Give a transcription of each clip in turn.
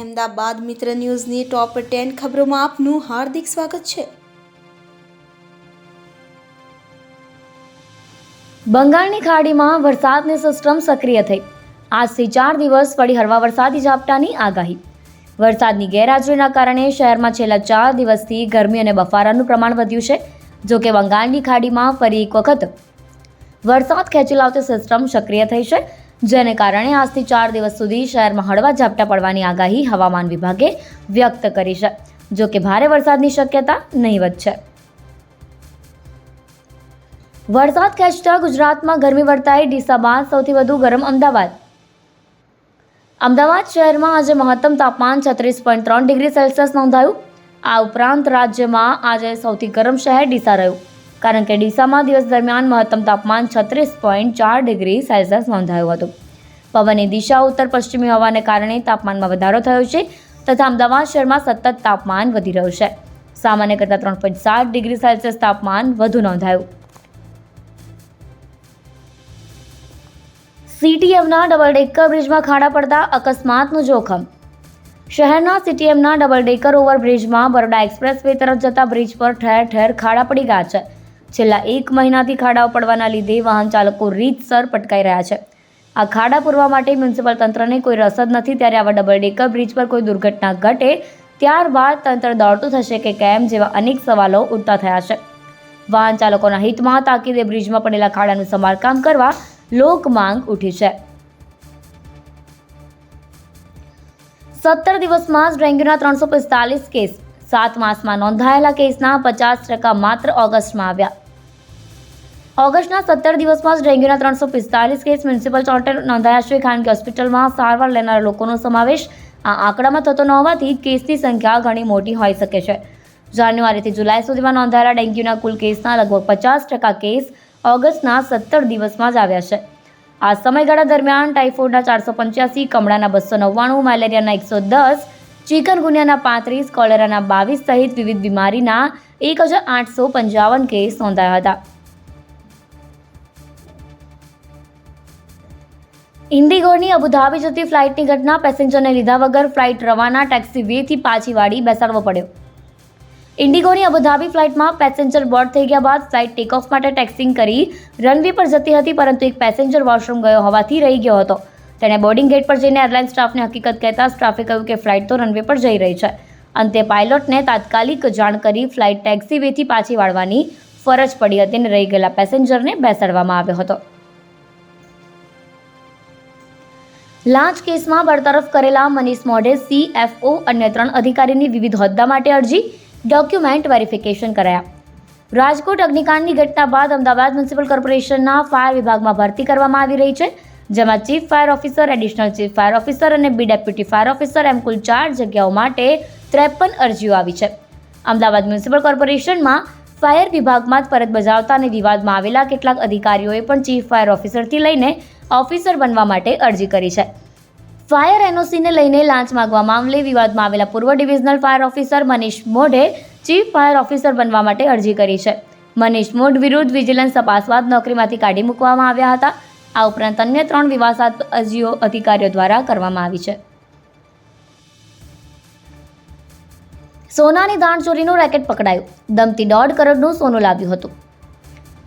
અમદાવાદ મિત્ર ન્યૂઝની top ten ખબરોમાં આપનું હાર્દિક સ્વાગત છે. બંગાળની ખાડીમાં વરસાદની સિસ્ટમ સક્રિય થઈ. આજથી ચાર દિવસ વળી હળવા વરસાદી ઝાપટાની આગાહી. વરસાદની ગેરહાજરીના કારણે શહેરમાં છેલ્લા ચાર દિવસથી ગરમી અને બફારાનું પ્રમાણ વધ્યું છે, જો કે બંગાળની ખાડીમાં ફરી એક વખત વરસાદ ખેંચી લાવતી સિસ્ટમ સક્રિય થઈ છે જેને કારણે આજથી ચાર દિવસ સુધી શહેરમાં હળવા ઝાપટા પડવાની આગાહી હવામાન વિભાગે વ્યક્ત કરી છે, જો કે ભારે વરસાદની શક્યતા નહીવત છે વરસાદ ખેંચતા ગુજરાતમાં ગરમી વર્તાઈ, ડીસા બાદ સૌથી વધુ ગરમ અમદાવાદ. અમદાવાદ શહેરમાં આજે મહત્તમ તાપમાન છત્રીસ પોઈન્ટ ત્રણ ડિગ્રી સેલ્સિયસ નોંધાયું. આ ઉપરાંત રાજ્યમાં આજે સૌથી ગરમ શહેર ડીસા રહ્યું. કારણ કે ડીસામાં દિવસ દરમિયાન મહત્તમ તાપમાન છત્રીસ પોઈન્ટ ચાર ડિગ્રી સેલ્સિયસ નોંધાયું હતું. પવનની દિશા ઉત્તર પશ્ચિમી હોવાને કારણે તાપમાનમાં વધારો થયો છે તથા અમદાવાદ શહેરમાં સતત તાપમાન વધી રહ્યું છે. સામાન્ય કરતાં ત્રણ પોઈન્ટ સાત ડિગ્રી સેલ્સિયસ તાપમાન વધુ નોંધાયું. સીટીએમના ડબલ ડેકર બ્રિજમાં ખાડા પડતા અકસ્માતનું જોખમ. શહેરના સીટીએમના ડબલ ડેકર ઓવરબ્રિજમાં બરોડા એક્સપ્રેસ વે તરફ જતા બ્રિજ પર ઠેર ઠેર ખાડા પડી ગયા છે. છેલ્લા એક મહિનાથી ખાડાઓ પડવાના લીધે વાહન ચાલકો રીતસર પટકાઈ રહ્યા છે. આ ખાડા પૂરવા માટે મ્યુનિસિપલ તંત્રને કોઈ રસદ નથી. ત્યારે આવા ડબલ ડેકર બ્રિજ પર કોઈ દુર્ઘટના ઘટે, ત્યારબાદ તંત્ર દોડતું થશે કે કેમ જેવા અનેક સવાલો ઉઠતા થયા છે. વાહન ચાલકોના હિતમાં તાકીદે બ્રિજમાં પડેલા ખાડાનું સમારકામ કરવા લોક માંગ ઉઠી છે. સત્તર દિવસમાં જ ડેન્ગ્યુના ત્રણસો પિસ્તાલીસ કેસ સાત માસમાં નોંધાયેલા કેસના પચાસ ટકા માત્ર ઓગસ્ટમાં આવ્યા. ઓગસ્ટના સત્તર દિવસમાં જ ડેન્ગ્યુના ત્રણસો પિસ્તાલીસ કેસ મ્યુનિસિપલ ચોર્ટર નોંધાયા છે ખાનગી હોસ્પિટલમાં સારવાર લેનારા લોકોનો સમાવેશ આ આંકડામાં થતો ન હોવાથી કેસની સંખ્યા ઘણી મોટી હોઈ શકે છે. જાન્યુઆરીથી જુલાઈ સુધીમાં નોંધાયેલા ડેન્ગ્યુના કુલ કેસના લગભગ પચાસ ટકા કેસ ઓગસ્ટના સત્તર દિવસમાં જ આવ્યા છે. આ સમયગાળા દરમિયાન ટાઇફોઇડના ચારસો પંચ્યાસી, કમળાના બસો નવ્વાણું, મેલેરિયાના એકસો દસ ચિકનગુનિયાના પાંત્રીસ, કોલેરાના બાવીસ સહિત વિવિધ બીમારીના એક હજાર આઠસો પંચાવન કેસ નોંધાયા હતા. ઇન્ડિગોની અબુધાબી જતી ફ્લાઇટની ઘટના પેસેન્જરને લીધા વગર ફ્લાઇટ રવાના ટેક્સી વેથી પાછી વાળી બેસાડવો પડ્યો. ઇન્ડિગોની અબુધાબી ફ્લાઇટમાં પેસેન્જર બોર્ડ થઈ ગયા બાદ ફ્લાઇટ ટેક ઓફ માટે ટેક્સિંગ કરી રનવે પર જતી હતી, પરંતુ એક પેસેન્જર વોશરૂમ ગયો હોવાથી રહી ગયો હતો. તેણે બોર્ડિંગ ગેટ પર જઈને એરલાઇન સ્ટાફને હકીકત કહેતા સ્ટાફે કહ્યું કે ફ્લાઇટ તો રનવે પર જઈ રહી છે. અંતે પાયલોટને તાત્કાલિક જાણ કરી ફ્લાઇટ ટેક્સી વેથી પાછી વાળવાની ફરજ પડી હતી અને રહી ગયેલા પેસેન્જરને બેસાડવામાં આવ્યો હતો. લાંચ કેસમાં બરતરફ કરેલા મનીષ મોઢે સીએફઓ અને ત્રણ અધિકારીની વિવિધ હોદ્દા માટે અરજી, ડોક્યુમેન્ટ વેરિફિકેશન કરાયા. રાજકોટ અગ્નિકાંડની ઘટના બાદ અમદાવાદ મ્યુનિસિપલ કોર્પોરેશનના ફાયર વિભાગમાં ભરતી કરવામાં આવી રહી છે. જેમાં chief fire officer, additional chief fire officer અને બી ડેપ્યુટી ફાયર ઓફિસર એમ કુલ ચાર જગ્યાઓ માટે ત્રેપન અરજીઓ આવી છે. અમદાવાદ મ્યુનિસિપલ કોર્પોરેશનમાં ફાયર વિભાગમાં જ ફરજ બજાવતા અને વિવાદમાં આવેલા કેટલાક અધિકારીઓએ પણ ચીફ ફાયર ઓફિસરથી લઈને ઓફિસર બનવા માટે અરજી કરી છે. ફાયર એનઓસીને લઈને લાંચ માગવા મામલે વિવાદમાં આવેલા પૂર્વ ડિવિઝનલ ફાયર ઓફિસર મનીષ મોઢે ચીફ ફાયર ઓફિસર બનવા માટે અરજી કરી છે. મનીષ મોઢ વિરુદ્ધ વિજિલન્સ તપાસ બાદ નોકરીમાંથી કાઢી મૂકવામાં આવ્યા હતા. આ ઉપરાંત અન્ય ત્રણ વિવાદાસ્પદ અરજીઓ અધિકારીઓ દ્વારા કરવામાં આવી છે. સોનાની દાણચોરીનું રેકેટ પકડાયું. દમતી દોઢ કરોડનું સોનું લાવ્યું હતું.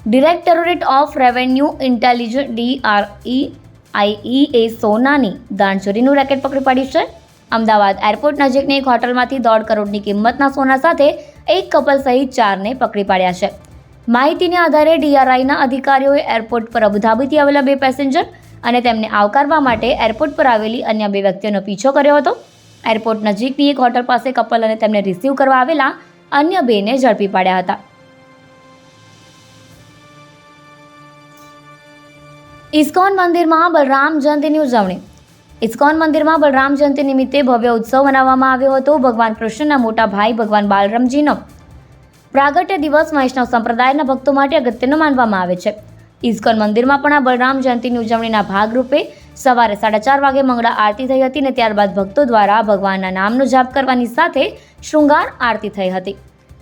Directorate of revenue intelligence DRI આઈઈ એ સોનાની દાણચોરીનું રેકેટ પકડી પાડ્યું છે. અમદાવાદ એરપોર્ટ નજીકની એક હોટલમાંથી દોઢ કરોડની કિંમતના સોના સાથે એક કપલ સહિત ચારને પકડી પાડ્યા છે. માહિતીના આધારે ડીઆરઆઈના અધિકારીઓએ એરપોર્ટ પર અબુધાબીથી આવેલા બે પેસેન્જર અને તેમને આવકારવા માટે એરપોર્ટ પર આવેલી અન્ય બે વ્યક્તિઓનો પીછો કર્યો હતો. એરપોર્ટ નજીકની એક હોટલ પાસે કપલ અને તેમને રિસીવ કરવા આવેલા અન્ય બેને ઝડપી પાડ્યા હતા. ઇસ્કોન મંદિરમાં બલરામ જયંતિની ઉજવણી. ઇસ્કોન મંદિરમાં બલરામ જયંતિ નિમિત્તે ભવ્ય ઉત્સવ મનાવવામાં આવ્યો હતો. ભગવાન કૃષ્ણના મોટા ભાઈ ભગવાન બાલરામજીનો પ્રાગટ્ય દિવસ વૈષ્ણવ સંપ્રદાયના ભક્તો માટે અગત્યનો માનવામાં આવે છે. ઇસ્કોન મંદિરમાં પણ આ બલરામ જયંતિની ઉજવણીના ભાગરૂપે સવારે સાડા ચાર વાગે મંગળા આરતી થઈ હતી અને ત્યારબાદ ભક્તો દ્વારા ભગવાનના નામનો જાપ કરવાની સાથે શૃંગાર આરતી થઈ હતી.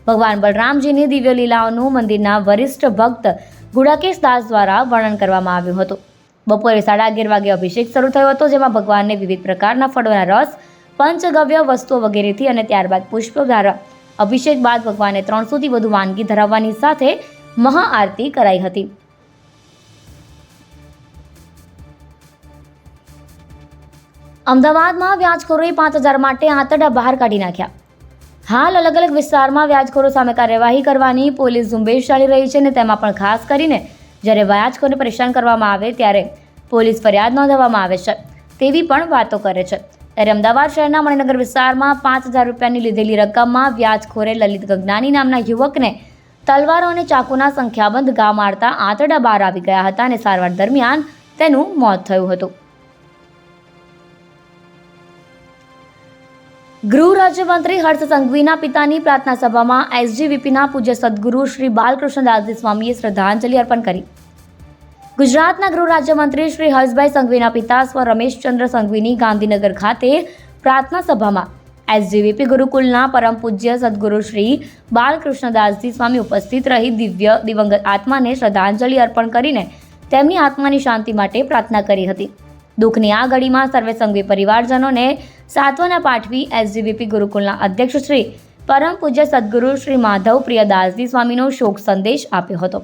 ભગવાન બલરામજીની દિવ્ય લીલાઓનું મંદિરના વરિષ્ઠ ભક્ત ગુડાકેશ દાસ દ્વારા વર્ણન કરવામાં આવ્યું હતું. બપોરે સાડા અગિયાર વાગે અભિષેક શરૂ થયો હતો, જેમાં ભગવાનને વિવિધ પ્રકારના ફળોના રસ, પંચગવ્ય વસ્તુઓ વગેરેથી અને ત્યારબાદ પુષ્પ દ્વારા અભિષેક બાદ ભગવાને ત્રણસોથી વધુ વાનગી ધરાવવાની સાથે મહાઆરતી કરાઈ હતી. અમદાવાદમાં વ્યાજખોરોએ પાંચ હજાર માટે આંતરડા બહાર કાઢી નાખ્યા. હાલ અલગ અલગ વિસ્તારમાં વ્યાજખોરો સામે કાર્યવાહી કરવાની પોલીસ ઝુંબેશ ચાલી રહી છે અને તેમાં પણ ખાસ કરીને જ્યારે વ્યાજખોરને પરેશાન કરવામાં આવે ત્યારે પોલીસ ફરિયાદ નોંધવામાં આવે છે. તેવી પણ વાતો કરે છે. ત્યારે અમદાવાદ શહેરના મણિનગર વિસ્તારમાં પાંચ હજાર રૂપિયાની લીધેલી રકમમાં વ્યાજખોરે લલિત ગગનાની નામના યુવકને તલવારો અને ચાકુના સંખ્યાબંધ ઘા મારતા આંતરડા બહાર આવી ગયા હતા અને સારવાર દરમિયાન તેનું મોત થયું હતું. ગૃહ રાજ્યમંત્રી હર્ષ સંઘવીના પિતાની પ્રાર્થના સભામાં એસજીવીપીના પૂજ્ય સદગુરુ શ્રી બાલકૃષ્ણદાસજી સ્વામીએ શ્રદ્ધાંજલિ અર્પણ કરી. ગુજરાતના ગૃહ રાજ્યમંત્રી શ્રી હર્ષભાઈ સંઘવીના પિતા સ્વ રમેશચંદ્ર સંઘવીની ગાંધીનગર ખાતે પ્રાર્થના સભામાં એસજીવીપી ગુરુકુલના પરમ પૂજ્ય સદગુરુ શ્રી બાલકૃષ્ણદાસજી સ્વામી ઉપસ્થિત રહી દિવ્ય દિવંગત આત્માને શ્રદ્ધાંજલિ અર્પણ કરીને તેમની આત્માની શાંતિ માટે પ્રાર્થના કરી હતી. દુઃખની આ ઘડીમાં સર્વે સંઘવી પરિવારજનોને સાંત્વના પાઠવી એસજીવીપી ગુરુકુલના અધ્યક્ષ શ્રી પરમ પૂજ્ય સદગુરુ શ્રી માધવ પ્રિયદાસજી સ્વામીનો શોક સંદેશ આપ્યો હતો.